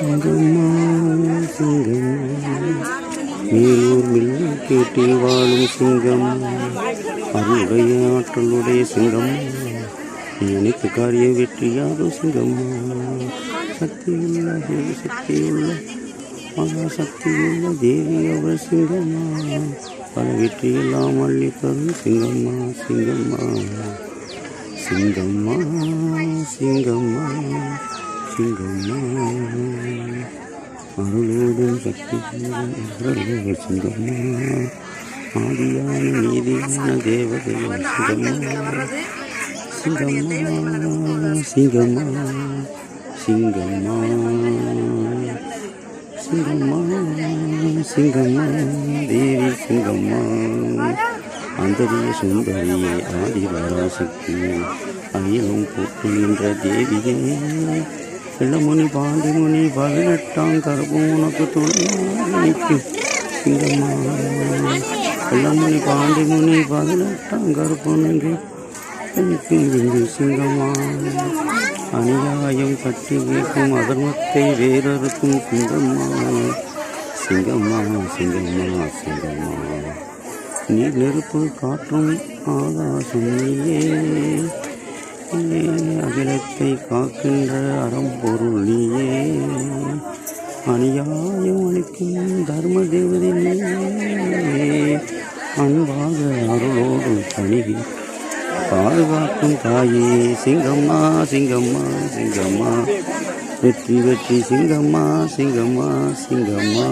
Singamma Singamma Melur mill கேட்டில் வாழும் சிங்கம் அருளுடைய ஆற்றலுடைய சிங்கம் அனைத்து காரிய வெற்றியாகும் சிங்கம்மா சக்தியுள்ள சக்தியுள்ள மகா சக்தியுள்ள தேவி அவர் சிங்கம்மா பல வெற்றியெல்லாம் அள்ளி சிங்கம்மா சிங்கம்மா சிங்கம்மா சிங்கம்மா. சிங்கம்மா அருளோடும் சக்தி அருளோடு சிங்கம்மா ஆதியான நீதியான தேவதையும் சிங்கம்மா சிங்கம்மா சிங்கம்மா சிங்கம்மா சிங்கம்மா சிங்கம்மா தேவி சிங்கம்மா அந்தரிய சுந்தரியே ஆதிவராசக்தி அகிலம் போட்டு தேவியே. வெள்ளமுனி பாண்டி முனி பதினெட்டாம் கருப்பும் உனக்கு துணைக்கும் வெள்ளமுனி பாண்டி முனி பதினெட்டாம் கருப்பும் நினைக்கும் விந்து சிங்கமான. அநியாயம் கட்டி கேட்கும் அதர்மத்தை வேறறுக்கும் சிங்கம்மா சிங்கம்மா சிங்கம்மா சிங்கம்மா. நீ நெருப்பு காற்றும் ஆகாசம் நீயே. அகிலத்தை காக்கின்ற அறம்பொருள் நீயே. அநியாயம் அளிக்கும் தர்ம தேவதை நீயே. அன்பாக அருளோடு பணிகி பாதுகாக்கும் தாயே சிங்கம்மா சிங்கம்மா சிங்கம்மா. வெற்றி வெற்றி சிங்கம்மா சிங்கம்மா சிங்கம்மா.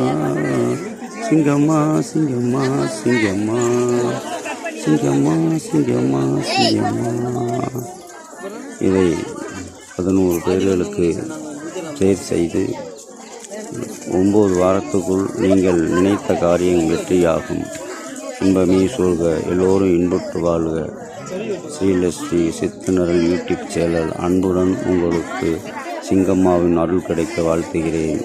சிங்கம்மா சிங்கம்மா சிங்கம்மா. சிங்கம்மா சிங்கம்மா சிங்கம்மா. இதை பதினோரு பேர்களுக்கு தேர் செய்து ஒம்பது வாரத்துக்குள் நீங்கள் நினைத்த காரியம் வெற்றியாகும். இன்பமே சொல்க எல்லோரும் இன்புற்று வாழ்க. ஸ்ரீலஸ்ரீ சித்தனரல் யூடியூப் சேனல் அன்புடன் உங்களுக்கு சிங்கம்மாவின் அருள் கிடைக்க வாழ்த்துகிறேன்.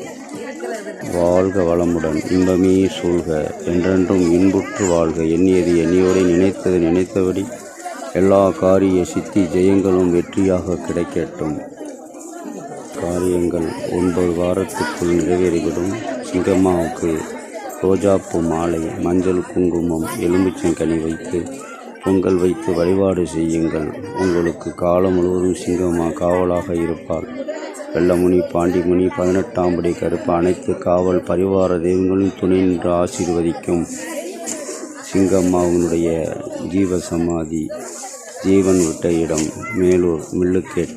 வாழ்க வளமுடன் இன்பமே சூழ்க. என்றென்றும் இன்புற்று வாழ்க. எண்ணியது எண்ணியோடு நினைத்தது நினைத்தபடி எல்லா காரிய சித்தி ஜெயங்களும் வெற்றியாக கிடைக்கட்டும். காரியங்கள் ஒன்பது வாரத்துக்குள் நிறைவேறிவிடும். சிங்கம்மாவுக்கு ரோஜாப்பூ மாலை மஞ்சள் குங்குமம் எலுமிச்சங்கனி வைத்து பொங்கல் வைத்து வழிபாடு செய்யுங்கள். உங்களுக்கு காலம் முழுவதும் சிங்கம்மா காவலாக இருப்பாள். வெள்ளமுனி பாண்டிமுனி பதினெட்டாம் படி கருப்பு அனைத்து காவல் பரிவார தெய்வங்களும் துணை நின்று ஆசீர்வதிக்கும். சிங்கம்மாவினுடைய ஜீவ சமாதி ஜீவன் விட்ட இடம் மேலூர் மில்லுக்கேட்.